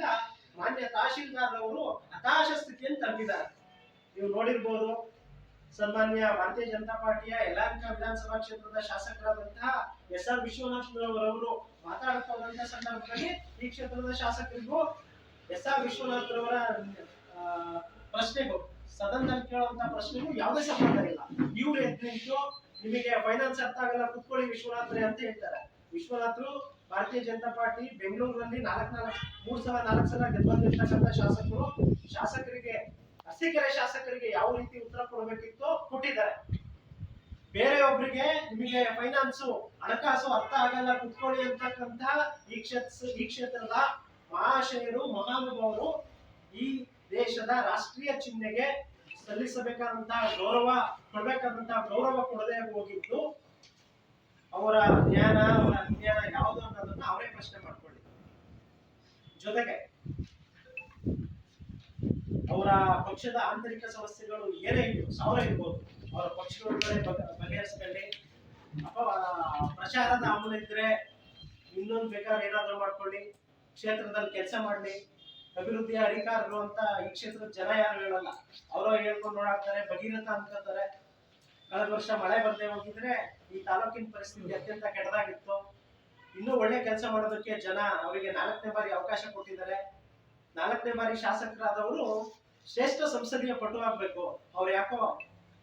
ಕಾರಣದಿಂದ ಮಾನ್ಯ ತಹಶೀಲ್ದಾರ್ ಅವರು ಹತಾಶ ಸ್ಥಿತಿಯನ್ನು ತಂದಿದ್ದಾರೆ ನೀವು ನೋಡಿರ್ಬೋದು, ಸನ್ಮಾನ್ಯ ಭಾರತೀಯ ಜನತಾ ಪಾರ್ಟಿಯ ಯಲಹಂಕ ವಿಧಾನಸಭಾ ಕ್ಷೇತ್ರದ ಶಾಸಕರಾದಂತಹ ಎಸ್ ಆರ್ ವಿಶ್ವನಾಥ್ರವರು ಮಾತಾಡ್ತಾ ಹೋದಂತಹ ಸಂದರ್ಭದಲ್ಲಿ ಈ ಕ್ಷೇತ್ರದ ಶಾಸಕರಿಗೂ ಎಸ್ ಆರ್ ವಿಶ್ವನಾಥ್ರವರ ಪ್ರಶ್ನೆಗೂ, ಸದನದಲ್ಲಿ ಕೇಳುವಂತಹ ಪ್ರಶ್ನೆಗೂ ಯಾವುದೇ ಸಂಬಂಧ ಇಲ್ಲ. ಇವ್ರು ಎದ್ದು ನಿಮಗೆ ಫೈನಾನ್ಸ್ ಅರ್ಥ ಆಗಲ್ಲ, ಕುತ್ಕೊಳ್ಳಿ ವಿಶ್ವನಾಥ್ರೆ ಅಂತ ಹೇಳ್ತಾರೆ. ವಿಶ್ವನಾಥ್ರು ಭಾರತೀಯ ಜನತಾ ಪಾರ್ಟಿ ಬೆಂಗಳೂರಿನಲ್ಲಿ ನಾಲ್ಕು ನಾಲ್ಕು ಮೂರು ಸಲ ನಾಲ್ಕು ಸಲ ಗೆದ್ದಿರ್ತಕ್ಕಂಥ ಶಾಸಕರು. ಶಾಸಕರಿಗೆ, ಅರಸೀಕೆರೆ ಶಾಸಕರಿಗೆ ಯಾವ ರೀತಿ ಉತ್ತರ ಕೊಡಬೇಕಿತ್ತು ಕೊಟ್ಟಿದ್ದಾರೆ. ಬೇರೆಯೊಬ್ಬರಿಗೆ ನಿಮಗೆ ಫೈನಾನ್ಸು ಹಣಕಾಸು ಅರ್ಥ ಆಗಲ್ಲ ಕುತ್ಕೊಳ್ಳಿ ಅಂತಕ್ಕಂತಹ ಈ ಕ್ಷೇತ್ರ, ಈ ಕ್ಷೇತ್ರದ ಮಹಾಶಯರು, ಮಹಾನುಭಾವರು ಈ ದೇಶದ ರಾಷ್ಟ್ರೀಯ ಚಿಹ್ನೆಗೆ ಸಲ್ಲಿಸಬೇಕಾದಂತಹ ಗೌರವ, ಕೊಡ್ಬೇಕಾದಂತಹ ಗೌರವ ಕೊಡದೆ ಹೋಗಿದ್ದು, ಅವರ ಜ್ಞಾನ ಅವರ ಅಜ್ಞಾನ ಯಾವುದು ಅನ್ನೋದನ್ನ ಅವರೇ ಪ್ರಶ್ನೆ ಮಾಡ್ಕೊಳ್ಳಿ ಜೊತೆಗೆ ಅವರ ಪಕ್ಷದ ಆಂತರಿಕ ಸಮಸ್ಯೆಗಳು ಏನೇ ಇದ್ರು, ಸಾವಿರ ಇರ್ಬೋದು. ಅವರ ಪಕ್ಷಗಳ ಬಗೆಹರಿಸ್ಕೊಳ್ಳಿ ಅಥವಾ ಪ್ರಚಾರದ ಅಮಲ ಇದ್ರೆ ಇನ್ನೊಂದು ಬೇಕಾದ್ರೆ ಏನಾದ್ರೂ ಮಾಡ್ಕೊಳ್ಳಿ, ಕ್ಷೇತ್ರದಲ್ಲಿ ಕೆಲಸ ಮಾಡಲಿ ಅಭಿವೃದ್ಧಿಯ ಅಧಿಕಾರಗಳು ಅಂತ ಈ ಕ್ಷೇತ್ರದ ಜನ ಯಾರು ಹೇಳಲ್ಲ ಅವರೋ ಹೇಳ್ಕೊಂಡು ನೋಡಾಕ್ತಾರೆ ಭಗೀರಥ ಅನ್ಕೋತಾರೆ ಕಳೆದ ವರ್ಷ ಮಳೆ ಬರದೆ ಹೋಗಿದ್ರೆ ಈ ತಾಲೂಕಿನ ಪರಿಸ್ಥಿತಿ ಅತ್ಯಂತ ಕೆಟ್ಟದಾಗಿತ್ತು. ಇನ್ನೂ ಒಳ್ಳೆ ಕೆಲಸ ಮಾಡೋದಕ್ಕೆ ಜನ ಅವರಿಗೆ ನಾಲ್ಕನೇ ಬಾರಿ ಅವಕಾಶ ಕೊಟ್ಟಿದ್ದಾರೆ. ನಾಲ್ಕನೇ ಬಾರಿ ಶಾಸಕರಾದವರು ಶ್ರೇಷ್ಠ ಸಂಸದೀಯ ಪಟು ಆಗ್ಬೇಕು ಅವ್ರು ಯಾಕೋ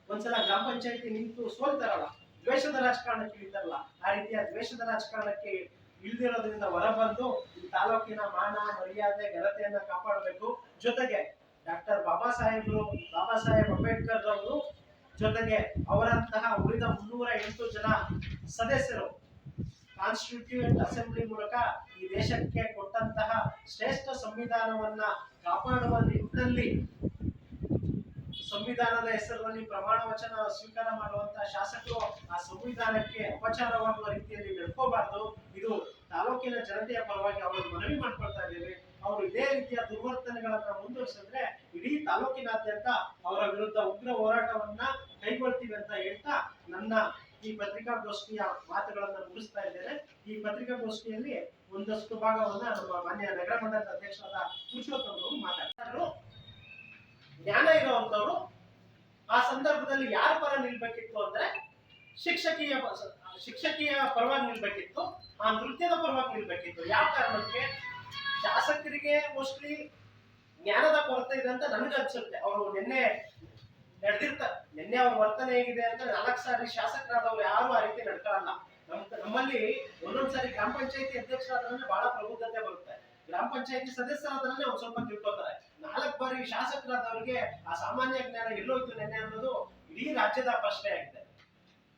ಒಂದ್ಸಲ ಗ್ರಾಮ ಪಂಚಾಯತಿ ನಿಂತು ಸೋಲ್ತಾರಲ್ಲ, ದ್ವೇಷದ ರಾಜಕಾರಣಕ್ಕೆ ಇಳಿತಾರಲ್ಲ, ಆ ರೀತಿಯ ದ್ವೇಷದ ರಾಜಕಾರಣಕ್ಕೆ ಇಳಿದಿರೋದ್ರಿಂದ ಹೊರಬಂದು ಈ ತಾಲೂಕಿನ ಮಾನ, ಮರ್ಯಾದೆ, ಘನತೆಯನ್ನ ಕಾಪಾಡಬೇಕು. ಜೊತೆಗೆ ಡಾಕ್ಟರ್ ಬಾಬಾ ಸಾಹೇಬ್ರು, ಬಾಬಾ ಸಾಹೇಬ್ ಅಂಬೇಡ್ಕರ್ ಅವರು ಜೊತೆಗೆ ಅವರಂತಹ ಉಳಿದ ಮುನ್ನೂರ ಎಂಟು ಜನ ಸದಸ್ಯರು ಕಾನ್ಸ್ಟಿಟ್ಯೂಯೆಂಟ್ ಅಸೆಂಬ್ಲಿ ಮೂಲಕ ಈ ದೇಶಕ್ಕೆ ಕೊಟ್ಟಂತಹ ಶ್ರೇಷ್ಠ ಸಂವಿಧಾನವನ್ನ ಕಾಪಾಡುವ ನಿಟ್ಟಿನಲ್ಲಿ ಸಂವಿಧಾನದ ಹೆಸರಿನಲ್ಲಿ ಪ್ರಮಾಣ ವಚನ ಸ್ವೀಕಾರ ಮಾಡುವಂತಹ ಶಾಸಕರು ಆ ಸಂವಿಧಾನಕ್ಕೆ ಅಪಚಾರವಾಗುವ ರೀತಿಯಲ್ಲಿ ನಡ್ಕೋಬಾರ್ದು. ಇದು ತಾಲೂಕಿನ ಜನತೆಯ ಪರವಾಗಿ ಅವರು ಮನವಿ ಮಾಡ್ಕೊಳ್ತಾ ಇದ್ದೇವೆ. ಅವರು ಇದೇ ರೀತಿಯ ದುರ್ವರ್ತನೆಗಳನ್ನ ಮುಂದುವರಿಸಿದ್ರೆ ಇಡೀ ತಾಲೂಕಿನಾದ್ಯಂತ ಅವರ ವಿರುದ್ಧ ಉಗ್ರ ಹೋರಾಟವನ್ನ ಕೈಗೊಳ್ತೀವಿ ಅಂತ ಹೇಳ್ತಾ ನನ್ನ ಈ ಪತ್ರಿಕಾಗೋಷ್ಠಿಯ ಮಾತುಗಳನ್ನ ಮುಗಿಸ್ತಾ ಇದ್ದೇನೆ. ಈ ಪತ್ರಿಕಾಗೋಷ್ಠಿಯಲ್ಲಿ ಒಂದಷ್ಟು ಭಾಗವನ್ನ ನಮ್ಮ ಮಾನ್ಯ ನಗರ ಮಂಡಲದ ಅಧ್ಯಕ್ಷರಾದ ಪುರುಷೋತ್ತಮ್ ಅವರು ಮಾತಾಡ್ತಾರೆ. ಜ್ಞಾನ ಇರುವಂತವ್ರು, ಆ ಸಂದರ್ಭದಲ್ಲಿ ಯಾರ ಪರ ನಿಲ್ಬೇಕಿತ್ತು ಅಂದ್ರೆ ಶಿಕ್ಷಕಿಯ ಶಿಕ್ಷಕೀಯ ಪರವಾಗಿ ನಿಲ್ಬೇಕಿತ್ತು, ಆ ನೃತ್ಯದ ಪರವಾಗಿ ನಿಲ್ಬೇಕಿತ್ತು. ಯಾವ ಕಾರಣಕ್ಕೆ? ಶಾಸಕರಿಗೆ ಮೋಸ್ಟ್ಲಿ ಜ್ಞಾನದ ಕೊರತೆ ಇದೆ ಅಂತ ನನಗೆ ಅನ್ಸುತ್ತೆ. ಅವರು ನಿನ್ನೆ ನಡೆದಿರ್ತಾರೆ ನಿನ್ನೆ ಅವ್ರ ವರ್ತನೆ ಹೇಗಿದೆ ಅಂತ ನಾಲ್ಕು ಸಾರಿ ಶಾಸಕರಾದವ್ರು ಯಾರು ಆ ರೀತಿ ನಡ್ಕೊಳ್ಳಲ್ಲ. ನಮ್ ನಮ್ಮಲ್ಲಿ ಒಂದೊಂದ್ಸಾರಿ ಗ್ರಾಮ ಪಂಚಾಯತಿ ಅಧ್ಯಕ್ಷರಾದ್ರೆ ಬಹಳ ಪ್ರಬುದ್ಧತೆ ಬರುತ್ತೆ. ಗ್ರಾಮ ಪಂಚಾಯತಿ ಸದಸ್ಯರಾದ್ರೆ ಅವ್ರು ಸ್ವಲ್ಪ ತಿಳ್ಕೊತಾರೆ. ನಾಲ್ಕು ಬಾರಿ ಶಾಸಕರಾದವರಿಗೆ ಆ ಸಾಮಾನ್ಯ ಜ್ಞಾನ ಎಲ್ಲೋಯ್ತು ನಿನ್ನೆ ಅನ್ನೋದು ಇಡೀ ರಾಜ್ಯದ ಪ್ರಶ್ನೆ ಆಗಿದೆ.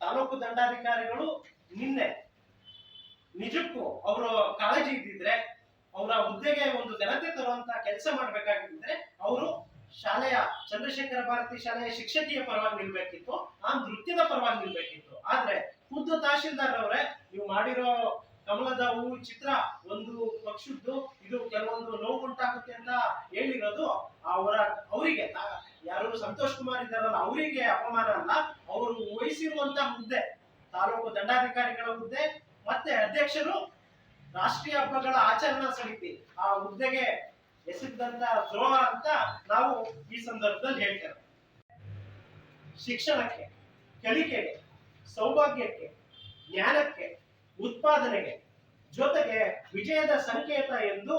ತಾಲೂಕು ದಂಡಾಧಿಕಾರಿಗಳು ನಿನ್ನೆ ನಿಜಕ್ಕೂ ಅವರು ಕಾಳಜಿ ಇದ್ದಿದ್ರೆ, ಅವರ ಹುದ್ದೆಗೆ ಒಂದು ಘನತೆ ತರುವಂತ ಕೆಲಸ ಮಾಡ್ಬೇಕಾಗಿದ್ರೆ ಅವರು ಶಾಲೆಯ ಚಂದ್ರಶೇಖರ ಭಾರತಿ ಶಾಲೆಯ ಶಿಕ್ಷಕಿಯ ಪರವಾಗಿ ನಿಲ್ಬೇಕಿತ್ತು, ಆ ನೃತ್ಯದ ಪರವಾಗಿ ನಿಲ್ಬೇಕಿತ್ತು. ಆದ್ರೆ ಖುದ್ದು ತಹಶೀಲ್ದಾರ್ ಅವರೇ ನೀವು ಮಾಡಿರೋ ಕಮಲದ ಹೂವು ಚಿತ್ರ ಒಂದು ಪಕ್ಷದ್ದು, ಇದು ಕೆಲವೊಂದು ನೋವು ಉಂಟಾಗುತ್ತೆ ಅಂತ ಹೇಳಿರೋದು ಅವರ, ಅವರಿಗೆ. ಯಾರು ಸಂತೋಷ್ ಕುಮಾರ್ ಇದ್ದಾರಲ್ಲ, ಅವರಿಗೆ ಅಪಮಾನ ಅಲ್ಲ, ಅವರು ವಹಿಸಿರುವಂತ ಹುದ್ದೆ, ತಾಲೂಕು ದಂಡಾಧಿಕಾರಿಗಳ ಹುದ್ದೆ, ಮತ್ತೆ ಅಧ್ಯಕ್ಷರು ರಾಷ್ಟ್ರೀಯ ಹಬ್ಬಗಳ ಆಚರಣಾ ಸಮಿತಿ ಆ ಹುದ್ದೆಗೆ ಎಸಗಿದಂತ ದ್ರೋಹ ಅಂತ ನಾವು ಈ ಸಂದರ್ಭದಲ್ಲಿ ಹೇಳ್ತೇವೆ. ಶಿಕ್ಷಣಕ್ಕೆ, ಕಲಿಕೆಗೆ, ಸೌಭಾಗ್ಯಕ್ಕೆ, ಜ್ಞಾನಕ್ಕೆ, ಉತ್ಪಾದನೆಗೆ ಜೊತೆಗೆ ವಿಜಯದ ಸಂಕೇತ ಎಂದು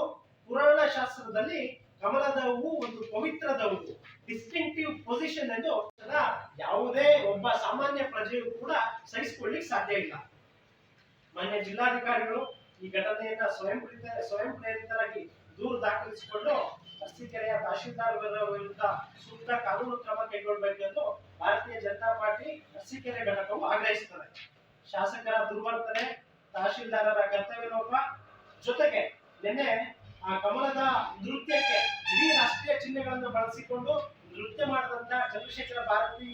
ಪುರಾಣ ಶಾಸ್ತ್ರದಲ್ಲಿ ಕಮಲದ ಹೂವು ಒಂದು ಪವಿತ್ರದ ಹೂವು ಡಿಸ್ಟಿಂಕ್ಟಿವ್ ಪೊಸಿಷನ್ ಎಂದು ಯಾವುದೇ ಒಬ್ಬ ಸಾಮಾನ್ಯ ಪ್ರಜೆಯು ಕೂಡ ಸಹಿಸಿಕೊಳ್ಳಿಕ್ ಸಾಧ್ಯ ಇಲ್ಲ. ಮಾನ್ಯ ಜಿಲ್ಲಾಧಿಕಾರಿಗಳು ಈ ಘಟನೆಯನ್ನ ಸ್ವಯಂ ಸ್ವಯಂ ಪ್ರೇರಿತರಾಗಿ ದೂರು ದಾಖಲಿಸಿಕೊಂಡು ಅರಸೀಕೆರೆಯ ತಹಶೀಲ್ದಾರ್ ವಿರುದ್ಧ ಸೂಕ್ತ ಕಾನೂನು ಕ್ರಮ ಕೈಗೊಳ್ಳಬೇಕೆಂದು ಭಾರತೀಯ ಜನತಾ ಪಾರ್ಟಿ ಅರಸೀಕೆರೆ ಘಟಕವು ಆಗ್ರಹಿಸುತ್ತದೆ. ಶಾಸಕರ ದುರ್ವರ್ತನೆ, ತಹಶೀಲ್ದಾರರ ಕರ್ತವ್ಯ ಲೋಪ ಜೊತೆಗೆ ನಿನ್ನೆ ಆ ಕಮಲದ ನೃತ್ಯಕ್ಕೆ ಇಡೀ ರಾಷ್ಟ್ರೀಯ ಚಿಹ್ನೆಗಳನ್ನು ಬಳಸಿಕೊಂಡು ನೃತ್ಯ ಮಾಡಿದಂತ ಚಂದ್ರಶೇಖರ ಭಾರತಿ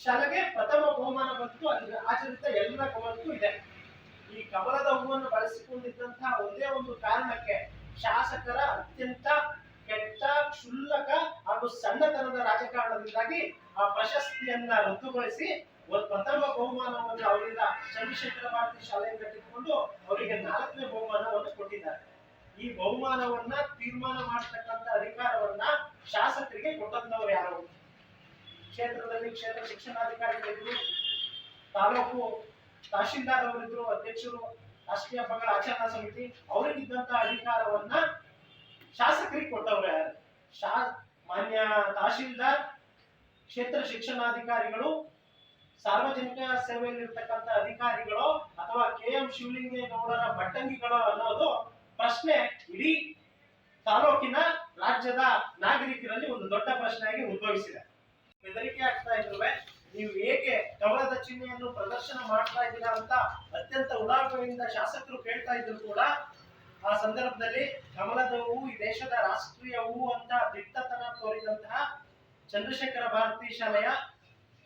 ಶಾಲೆಗೆ ಪ್ರಥಮ ಬಹುಮಾನ ಬಂತು ಅಲ್ಲಿ ಆಚರಿತ ಎಲ್ಲ ಗಮನಕ್ಕೂ ಇದೆ. ಈ ಕಮಲದ ಹೂವನ್ನು ಬಳಸಿಕೊಂಡಿದ್ದಂತಹ ಒಂದೇ ಒಂದು ಕಾರಣಕ್ಕೆ ಶಾಸಕರ ಅತ್ಯಂತ ಕೆಟ್ಟ, ಕ್ಷುಲ್ಲಕ ಹಾಗೂ ಸಣ್ಣತನದ ರಾಜಕಾರಣದಿಂದಾಗಿ ಆ ಪ್ರಶಸ್ತಿಯನ್ನ ರದ್ದುಗೊಳಿಸಿ ಪ್ರಥಮ ಬಹುಮಾನವನ್ನು ಅವರಿಂದ ಚಂದ್ರಶೇಖರ ಭಾರತಿ ಶಾಲೆಯಿಂದ ಕಿತ್ಕೊಂಡು ಅವರಿಗೆ ನಾಲ್ಕನೇ ಬಹುಮಾನವನ್ನು ಕೊಟ್ಟಿದ್ದಾರೆ. ಈ ಬಹುಮಾನವನ್ನ ತೀರ್ಮಾನ ಮಾಡತಕ್ಕಂತ ಅಧಿಕಾರವನ್ನ ಶಾಸಕರಿಗೆ ಕೊಟ್ಟಂತವ್ರು ಯಾರು? ಕ್ಷೇತ್ರದಲ್ಲಿ ಕ್ಷೇತ್ರ ಶಿಕ್ಷಣಾಧಿಕಾರಿಗಳಿದ್ರು, ತಾಲೂಕು ತಹಶೀಲ್ದಾರ್ ಅವರಿದ್ರು, ಅಧ್ಯಕ್ಷರು ರಾಷ್ಟ್ರೀಯ ಹಬ್ಬಗಳ ಆಚರಣಾ ಸಮಿತಿ ಅವರಿಗಿದ್ದಂತ ಅಧಿಕಾರವನ್ನ ಶಾಸಕರಿಗೆ ಕೊಟ್ಟವ್ರೆ. ಶಾ, ಮಾನ್ಯ ತಹಶೀಲ್ದಾರ್, ಕ್ಷೇತ್ರ ಶಿಕ್ಷಣಾಧಿಕಾರಿಗಳು, ಸಾರ್ವಜನಿಕ ಸೇವೆಯಲ್ಲಿರ್ತಕ್ಕಂಥ ಅಧಿಕಾರಿಗಳು ಅಥವಾ ಕೆ ಎಂ ಶಿವಲಿಂಗೇಗೌಡರ ಭಟ್ಟಂಗಿಗಳು ಅನ್ನೋದು ಪ್ರಶ್ನೆ ಇಡೀ ತಾಲೂಕಿನ ರಾಜ್ಯದ ನಾಗರಿಕರಲ್ಲಿ ಒಂದು ದೊಡ್ಡ ಪ್ರಶ್ನೆಯಾಗಿ ಉದ್ಭವಿಸಿದೆ. ಬೆದರಿಕೆ ಆಗ್ತಾ ಇದ್ರುವೆ ನೀವು ಏಕೆ ಕಮಲದ ಚಿಹ್ನೆಯನ್ನು ಪ್ರದರ್ಶನ ಮಾಡ್ತಾ ಇದ್ದೀರಾ ಅಂತ ಅತ್ಯಂತ ಉಡಾಫೆಯಿಂದ ಶಾಸಕರು ಕೇಳ್ತಾ ಇದ್ರು ಕೂಡ. ಆ ಸಂದರ್ಭದಲ್ಲಿ ಕಮಲದ ಹೂವು ಈ ದೇಶದ ರಾಷ್ಟ್ರೀಯ ಹೂವು ಅಂತ ದಿಟ್ಟತನ ತೋರಿದಂತಹ ಚಂದ್ರಶೇಖರ ಭಾರತಿ ಶಾಲೆಯ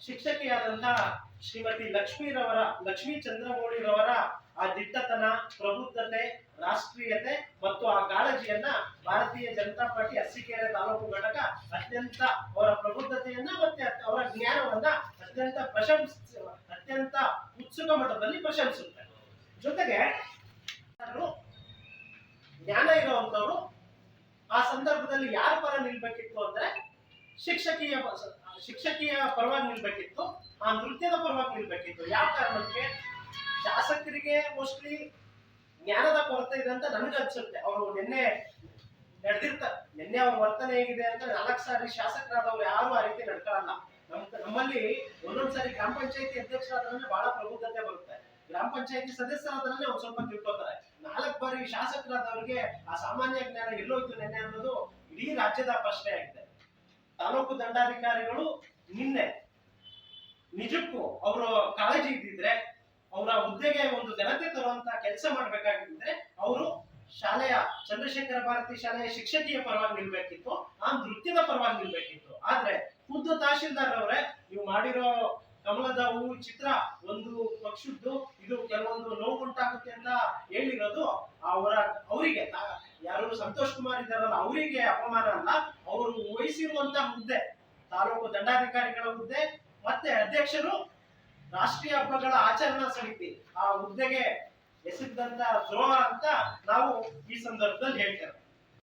ಶಿಕ್ಷಕಿಯಾದಂತಹ ಶ್ರೀಮತಿ ಲಕ್ಷ್ಮೀರವರ, ಲಕ್ಷ್ಮೀ ಚಂದ್ರಮೌಳಿರವರ ಆ ದಿಟ್ಟತನ, ಪ್ರಬುದ್ಧತೆ, ರಾಷ್ಟ್ರೀಯತೆ ಮತ್ತು ಆ ಕಾಳಜಿಯನ್ನ ಭಾರತೀಯ ಜನತಾ ಪಾರ್ಟಿ ಅರಸೀಕೆರೆ ತಾಲೂಕು ಘಟಕ ಅತ್ಯಂತ ಅವರ ಪ್ರಬುದ್ಧತೆಯನ್ನ ಮತ್ತೆ ಅವರ ಜ್ಞಾನವನ್ನ ಅತ್ಯಂತ ಪ್ರಶಂಸ ಅತ್ಯಂತ ಉತ್ಸುಕ ಮಟ್ಟದಲ್ಲಿ ಪ್ರಶಂಸುತ್ತೆ ಜೊತೆಗೆ ಜ್ಞಾನ ಇರುವಂತವರು, ಆ ಸಂದರ್ಭದಲ್ಲಿ ಯಾರ ಪರ ನಿಲ್ಬೇಕಿತ್ತು ಅಂದ್ರೆ ಶಿಕ್ಷಕಿಯ ಶಿಕ್ಷಕೀಯ ಪರವಾಗಿ ನಿಲ್ಬೇಕಿತ್ತು, ಆ ನೃತ್ಯದ ಪರವಾಗಿ ನಿಲ್ಬೇಕಿತ್ತು. ಯಾವ ಕಾರಣಕ್ಕೆ? ಶಾಸಕರಿಗೆ ಮೋಸ್ಟ್ಲಿ ಜ್ಞಾನದ ಕೊರತೆ ಇದೆ ಅಂತ ನನಗೆ ಅನ್ಸುತ್ತೆ. ಅವರು ನಿನ್ನೆ ನಡೆದಿರ್ತಾರೆ. ನಿನ್ನೆ ಅವ್ರ ವರ್ತನೆ ಹೇಗಿದೆ ಅಂತ ನಾಲ್ಕು ಸಾರಿ ಶಾಸಕರಾದವ್ರು ಯಾರು ಆ ರೀತಿ ನಡ್ಕೊಳ್ಳಲ್ಲ. ನಮ್ಮಲ್ಲಿ ಒಂದೊಂದ್ಸರಿ ಗ್ರಾಮ ಪಂಚಾಯತಿ ಅಧ್ಯಕ್ಷರಾದ್ರೆ ಬಹಳ ಪ್ರಬುದ್ಧತೆ ಬರುತ್ತೆ. ಗ್ರಾಮ ಪಂಚಾಯತಿ ಸದಸ್ಯರಾದ್ರೆ ಒಂದ್ ಸ್ವಲ್ಪ ತಿಳ್ಕೊತಾರೆ. ನಾಲ್ಕು ಬಾರಿ ಶಾಸಕರಾದವ್ರಿಗೆ ಆ ಸಾಮಾನ್ಯ ಜ್ಞಾನ ಎಲ್ಲೋಯ್ತು ನೆನ್ನೆ ಅನ್ನೋದು ಇಡೀ ರಾಜ್ಯದ ಪ್ರಶ್ನೆ ಆಗಿದೆ. ತಾಲೂಕು ದಂಡಾಧಿಕಾರಿಗಳು ನಿನ್ನೆ ನಿಜಕ್ಕೂ ಅವರು ಕಾಳಜಿ ಇದ್ದಿದ್ರೆ, ಅವರ ಹುದ್ದೆಗೆ ಒಂದು ಘನತೆ ತರುವಂತ ಕೆಲಸ ಮಾಡ್ಬೇಕಾಗಿದ್ರೆ ಅವರು ಶಾಲೆಯ ಚಂದ್ರಶೇಖರ ಭಾರತಿ ಶಾಲೆಯ ಶಿಕ್ಷಕಿಯ ಪರವಾಗಿ ನಿಲ್ಬೇಕಿತ್ತು, ಆ ನೃತ್ಯದ ಪರವಾಗಿ ನಿಲ್ಬೇಕಿತ್ತು. ಆದ್ರೆ ಖುದ್ದು ತಹಶೀಲ್ದಾರ್ ಅವರೇ, ನೀವು ಮಾಡಿರೋ ಕಮಲದ ಹೂವು ಚಿತ್ರ ಒಂದು ಪಕ್ಷದ್ದು, ಇದು ಕೆಲವೊಂದು ನೋವುಂಟಾಗುತ್ತೆ ಅಂತ ಹೇಳಿರೋದು ಅವರ ಅವರಿಗೆ. ಯಾರು ಸಂತೋಷ್ ಕುಮಾರ್ ಇದ್ದಾರಲ್ಲ, ಅವರಿಗೆ ಅಪಮಾನ ಅಲ್ಲ, ಅವರು ವಹಿಸಿರುವಂತ ಹುದ್ದೆ, ತಾಲೂಕು ದಂಡಾಧಿಕಾರಿಗಳ ಹುದ್ದೆ, ಮತ್ತೆ ಅಧ್ಯಕ್ಷರು ರಾಷ್ಟ್ರೀಯ ಹಬ್ಬಗಳ ಆಚರಣಾ ಸಮಿತಿ, ಆ ಹುದ್ದೆಗೆ ಎಸೆದಂತ ದ್ರೋಹ ಅಂತ ನಾವು ಈ ಸಂದರ್ಭದಲ್ಲಿ ಹೇಳ್ತೇವೆ.